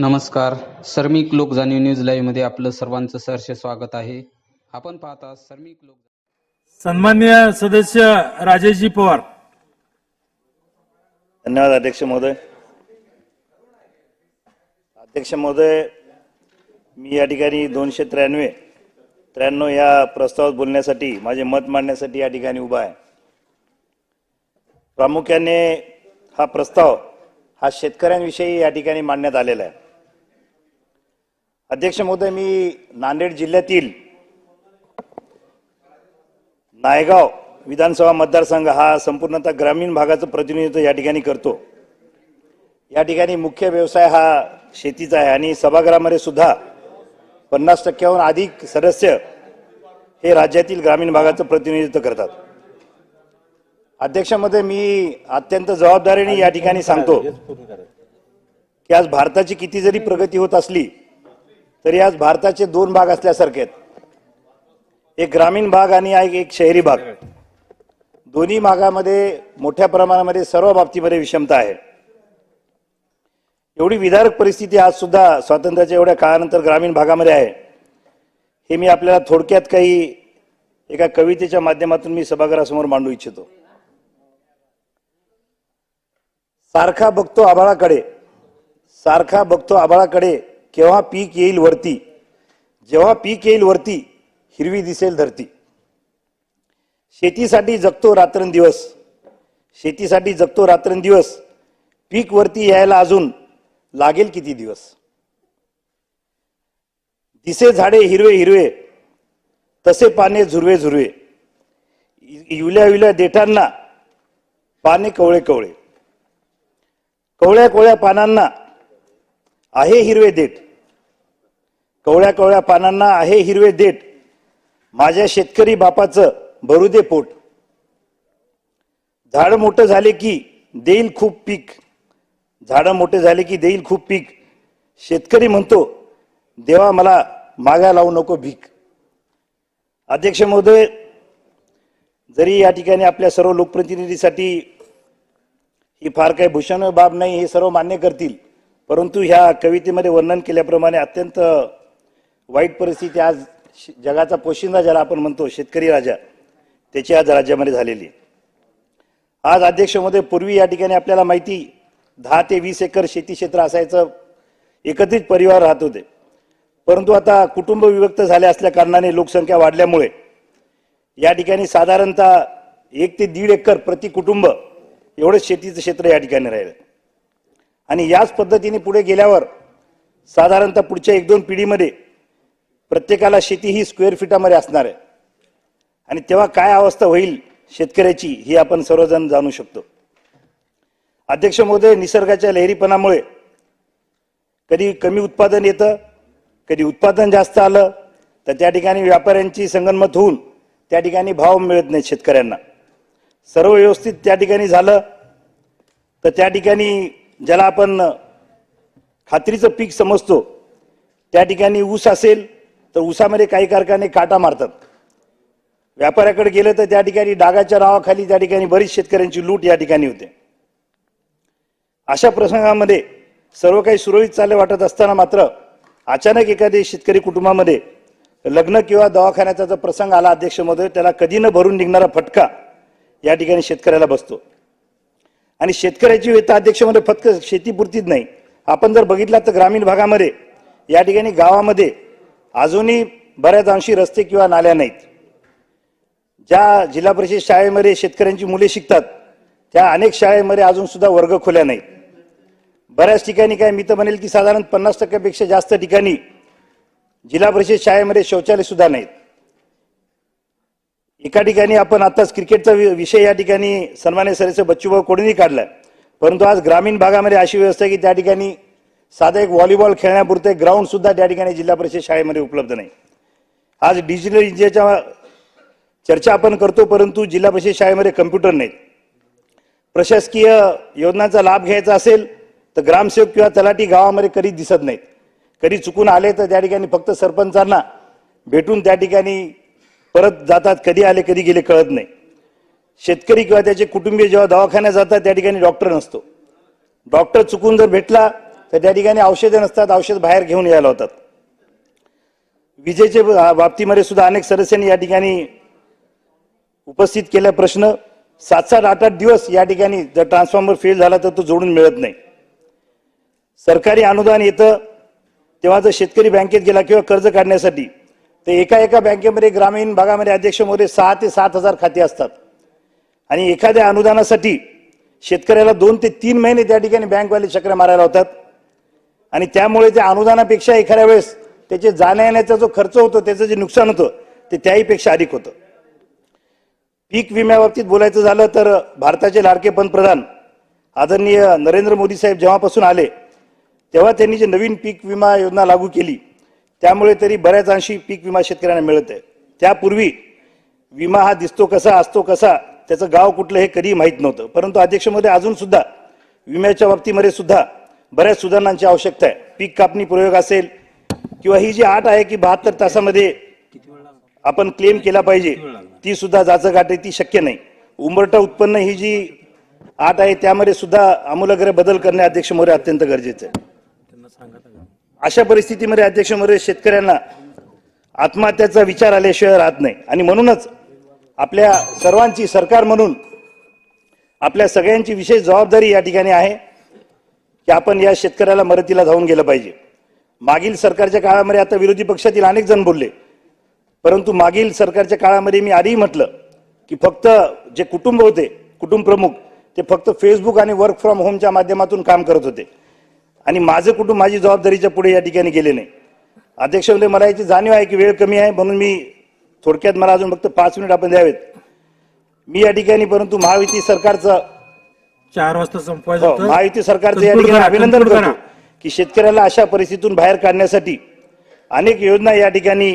नमस्कार. सर्मिक लोक जाणीव न्यूज लाईव्हमध्ये आपलं सर्वांचं सहर्ष स्वागत आहे. आपण पाहता सर्मिक लोक सन्मान्य सदस्य राजेशजी पवार. धन्यवाद अध्यक्ष महोदय. अध्यक्ष महोदय मी या ठिकाणी दोनशे त्र्याण्णव त्र्याण्णव या प्रस्तावात बोलण्यासाठी माझे मत मांडण्यासाठी या ठिकाणी उभा आहे. प्रामुख्याने हा प्रस्ताव हा शेतकऱ्यांविषयी या ठिकाणी मांडण्यात आलेला आहे. अध्यक्ष महोदय मी नांदेड जिल्ह्यातील नायगाव विधानसभा मतदारसंघ हा संपूर्णतः ग्रामीण भागाचं प्रतिनिधित्व या ठिकाणी करतो. या ठिकाणी मुख्य व्यवसाय हा शेतीचा आहे आणि सभागृहामध्ये सुद्धा पन्नास टक्क्याहून अधिक सदस्य हे राज्यातील ग्रामीण भागाचं प्रतिनिधित्व करतात. अध्यक्षामध्ये मी अत्यंत जबाबदारीने या ठिकाणी सांगतो की आज भारताची किती जरी प्रगती होत असली तरी आज भारताचे दोन भाग असल्यासारखे आहेत. एक ग्रामीण भाग आणि एक शहरी भाग. दोन्ही भागामध्ये मोठ्या प्रमाणामध्ये सर्व बाबतीमध्ये विषमता आहे. एवढी विदारक परिस्थिती आज सुद्धा स्वातंत्र्याच्या एवढ्या काळानंतर ग्रामीण भागामध्ये आहे. हे मी आपल्याला थोडक्यात काही एका कवितेच्या माध्यमातून मी सभागृहासमोर मांडू इच्छितो. सारखा बघतो आभाळाकडे. सारखा बघतो आभाळाकडे. केव्हा पीक येईल वरती जेव्हा पीक येईल वरती हिरवी दिसेल धरती. शेतीसाठी जगतो रात्रंदिवस. शेतीसाठी जगतो रात्रंदिवस. पीक वरती यायला अजून लागेल किती दिवस? दिसे झाडे हिरवे हिरवे तसे पाने झुरवे झुरवे. युल्या युल्या देठांना पाने कवळे कवळे. कवळ्या कोवळ्या पानांना आहे हिरवे देठ. कवळ्या कवळ्या पानांना आहे हिरवे देठ. माझ्या शेतकरी बापाचं भरू दे पोट. झाड मोठं झाले की देईल खूप पीक. झाडं मोठे झाले की देईल खूप पीक. शेतकरी म्हणतो देवा मला मागा लावू नको भीक. अध्यक्ष महोदय जरी या ठिकाणी आपल्या सर्व लोकप्रतिनिधीसाठी ही फार काही भूषण बाब नाही हे सर्व मान्य करतील. परंतु ह्या कवितेमध्ये वर्णन केल्याप्रमाणे अत्यंत वाईट परिस्थिती आज श- जगाचा पोशिंदा ज्याला आपण म्हणतो शेतकरी राजा त्याची आज राज्यामध्ये झालेली आहे. आज अध्यक्षमध्ये पूर्वी या ठिकाणी आपल्याला माहिती दहा ते वीस एकर शेती क्षेत्र असायचं एकत्रित परिवार राहत होते परंतु आता कुटुंब विभक्त झाले असल्या कारणाने लोकसंख्या वाढल्यामुळे या ठिकाणी साधारणतः एक ते दीड एकर प्रति कुटुंब एवढंच शेतीचं क्षेत्र या ठिकाणी राहिलं आणि याच पद्धतीने पुढे गेल्यावर साधारणतः पुढच्या एक दोन पिढीमध्ये प्रत्येकाला शेती ही स्क्वेअर फिटामध्ये असणार आहे. आणि तेव्हा काय अवस्था होईल शेतकऱ्याची ही आपण सर्वजण जाणू शकतो. अध्यक्ष महोदय निसर्गाच्या लहरीपणामुळे कधी कमी उत्पादन येतं कधी उत्पादन जास्त आलं तर त्या ठिकाणी व्यापाऱ्यांची संगनमत होऊन त्या ठिकाणी भाव मिळत नाही शेतकऱ्यांना. सर्व व्यवस्थित त्या ठिकाणी झालं तर त्या ठिकाणी ज्याला आपण खात्रीचं पीक समजतो त्या ठिकाणी ऊस असेल तर ऊसामध्ये काही कारखाने काटा मारतात. व्यापाऱ्याकडे गेलं तर त्या ठिकाणी डागाच्या नावाखाली त्या ठिकाणी बरीच शेतकऱ्यांची लूट या ठिकाणी होते. अशा प्रसंगामध्ये सर्व काही सुरळीत चालले वाटत असताना मात्र अचानक एखाद्या शेतकरी कुटुंबामध्ये लग्न किंवा दवाखान्याचा जो प्रसंग आला अध्यक्ष महोदय त्याला कधी न भरून निघणारा फटका या ठिकाणी शेतकऱ्याला बसतो. आणि शेतकऱ्याची वेता अध्यक्षमध्ये फक्त शेतीपुरतीच नाही. आपण जर बघितला तर ग्रामीण भागामध्ये या ठिकाणी गावामध्ये अजूनही बऱ्याच अंशी रस्ते किंवा नाल्या नाहीत. ज्या जिल्हा परिषद शाळेमध्ये शेतकऱ्यांची मुले शिकतात त्या अनेक शाळेमध्ये अजून सुद्धा वर्ग खोल्या नाहीत. बऱ्याच ठिकाणी काय मी तर म्हणेल की साधारण पन्नास टक्क्यापेक्षा जास्त ठिकाणी जिल्हा परिषद शाळेमध्ये शौचालय सुद्धा नाहीत. एका ठिकाणी आपण आताच क्रिकेटचा वि- विषय या ठिकाणी सन्मान्य सरेचं बच्चूभाऊ कोणीही काढला. परंतु आज ग्रामीण भागामध्ये अशी व्यवस्था आहे की त्या ठिकाणी साधे एक व्हॉलीबॉल खेळण्यापुरते ग्राउंड सुद्धा त्या ठिकाणी जिल्हा परिषद शाळेमध्ये उपलब्ध नाही. आज डिजिटल इंडियाच्या चर्चा आपण करतो परंतु जिल्हा परिषद शाळेमध्ये कम्प्युटर नाहीत. प्रशासकीय योजनांचा लाभ घ्यायचा असेल तर ग्रामसेवक किंवा तलाठी गावामध्ये कधी दिसत नाहीत. कधी चुकून आले तर त्या ठिकाणी फक्त सरपंचांना भेटून त्या ठिकाणी परत जातात कधी आले कधी गेले कळत नाही. शेतकरी किंवा त्याचे कुटुंबीय जेव्हा दवाखान्यात जातात त्या ठिकाणी डॉक्टर नसतो. डॉक्टर चुकून जर भेटला तर त्या ठिकाणी औषधं नसतात औषध बाहेर घेऊन यायला होतात. विजेच्या बाबतीमध्ये सुद्धा अनेक सदस्यांनी या ठिकाणी उपस्थित केला प्रश्न. सात सात आठ आठ दिवस या ठिकाणी जर ट्रान्सफॉर्मर फेल झाला तर तो जोडून मिळत नाही. सरकारी अनुदान येतं तेव्हा जर शेतकरी बँकेत गेला किंवा कर्ज काढण्यासाठी तर एका एका बँकेमध्ये ग्रामीण भागामध्ये अध्यक्ष मोरे सहा ते सात हजार खाते असतात. आणि एखाद्या अनुदानासाठी शेतकऱ्याला दोन ते तीन महिने त्या ठिकाणी बँकवाले चक्र मारायला होतात आणि त्यामुळे त्या अनुदानापेक्षा एखाद्या वेळेस त्याचे जाण्या येण्याचा जो खर्च होतो त्याचं जे नुकसान होतं ते त्याहीपेक्षा अधिक होतं. पीक विम्याबाबतीत बोलायचं झालं तर भारताचे लाडके पंतप्रधान आदरणीय नरेंद्र मोदी साहेब जेव्हापासून आले तेव्हा त्यांनी जे नवीन पीक विमा योजना लागू केली त्यामुळे तरी बऱ्याच अंशी पीक विमा शेतकऱ्यांना मिळत आहे. त्यापूर्वी विमा हा दिसतो कसा असतो कसा त्याचं गाव कुठलं हे कधी माहीत नव्हतं. परंतु अध्यक्षमध्ये अजून सुद्धा विम्याच्या बाबतीमध्ये सुद्धा बऱ्याच सुधारणांची आवश्यकता आहे. पीक कापणी प्रयोग असेल किंवा ही जी आठ आहे की बहात्तर तासामध्ये आपण क्लेम केला पाहिजे ती सुद्धा जाचं गाठ आहे ती शक्य नाही. उंबरटा उत्पन्न ही जी आट आहे त्यामध्ये सुद्धा आमूलाग्र बदल करणे अध्यक्ष मोरे अत्यंत गरजेचं आहे. अशा परिस्थितीमध्ये अध्यक्ष मोरे शेतकऱ्यांना आत्महत्याचा विचार आल्याशिवाय राहत नाही. आणि म्हणूनच आपल्या सर्वांची सरकार म्हणून आपल्या सगळ्यांची विशेष जबाबदारी या ठिकाणी आहे. की आपण या शेतकऱ्याला मदतीला धावून गेलं पाहिजे. मागील सरकारच्या काळामध्ये आता विरोधी पक्षातील अनेक जण बोलले. परंतु मागील सरकारच्या काळामध्ये मी आधीही म्हटलं की फक्त जे कुटुंब होते कुटुंब प्रमुख ते फक्त फेसबुक आणि वर्क फ्रॉम होमच्या माध्यमातून काम करत होते. आणि माझं कुटुंब माझी जबाबदारीच्या पुढे या ठिकाणी गेले नाही. अध्यक्ष म्हणजे मला याची जाणीव आहे की वेळ कमी आहे म्हणून मी थोडक्यात मला अजून फक्त पाच मिनिट आपण द्यावेत. मी या ठिकाणी परंतु महायुती सरकारचं चार वाजता संपवायचं हो, होतं. महायुती सरकारचं या ठिकाणी करा, अभिनंदन conclude करतो करा. की शेतकऱ्याला अशा परिस्थितीतून बाहेर काढण्यासाठी अनेक योजना या ठिकाणी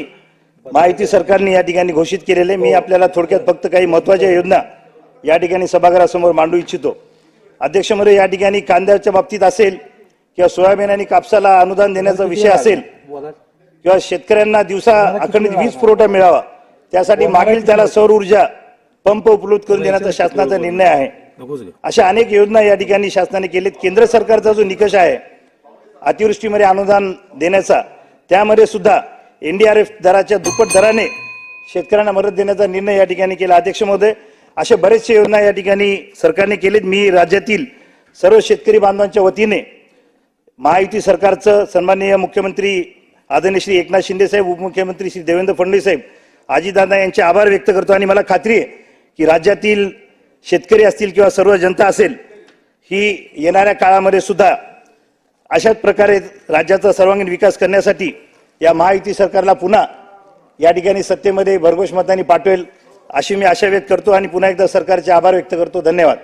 महायुती सरकारने या ठिकाणी घोषित केलेले मी आपल्याला थोडक्यात फक्त काही महत्त्वाच्या योजना या ठिकाणी सभागृहासमोर मांडू इच्छितो. अध्यक्षमध्ये या ठिकाणी कांद्याच्या बाबतीत असेल किंवा सोयाबीन आणि कापसाला अनुदान देण्याचा विषय असेल किंवा शेतकऱ्यांना दिवसा अखंडित वीज पुरवठा मिळावा. त्यासाठी मागील त्याला सौर ऊर्जा पंप उपलब्ध करून देण्याचा शासनाचा निर्णय आहे. अशा अनेक योजना या ठिकाणी शासनाने केलेत. केंद्र सरकारचा जो निकष आहे अतिवृष्टीमध्ये अनुदान देण्याचा त्यामध्ये सुद्धा एनडीआरएफ दराच्या दुप्पट दराने शेतकऱ्यांना मदत देण्याचा निर्णय या ठिकाणी केला. अध्यक्ष महोदय अशा बरेचसे योजना या ठिकाणी सरकारने केलेत. मी राज्यातील सर्व शेतकरी बांधवांच्या वतीने महायुती सरकारचं सन्माननीय मुख्यमंत्री आदरणीय श्री एकनाथ शिंदे साहेब उपमुख्यमंत्री श्री देवेंद्र फडणवीस साहेब आजीदादा यांचे आभार व्यक्त करतो. आणि मला खात्री आहे की राज्यातील शेतकरी असतील किंवा सर्व जनता असेल ही येणाऱ्या काळामध्ये सुद्धा अशाच प्रकारे राज्याचा सर्वांगीण विकास करण्यासाठी या महायुती सरकारला पुन्हा या ठिकाणी सत्तेमध्ये भरघोष मतांनी पाठवेल अशी मी आशा व्यक्त करतो आणि पुन्हा एकदा सरकारचे आभार व्यक्त करतो. धन्यवाद.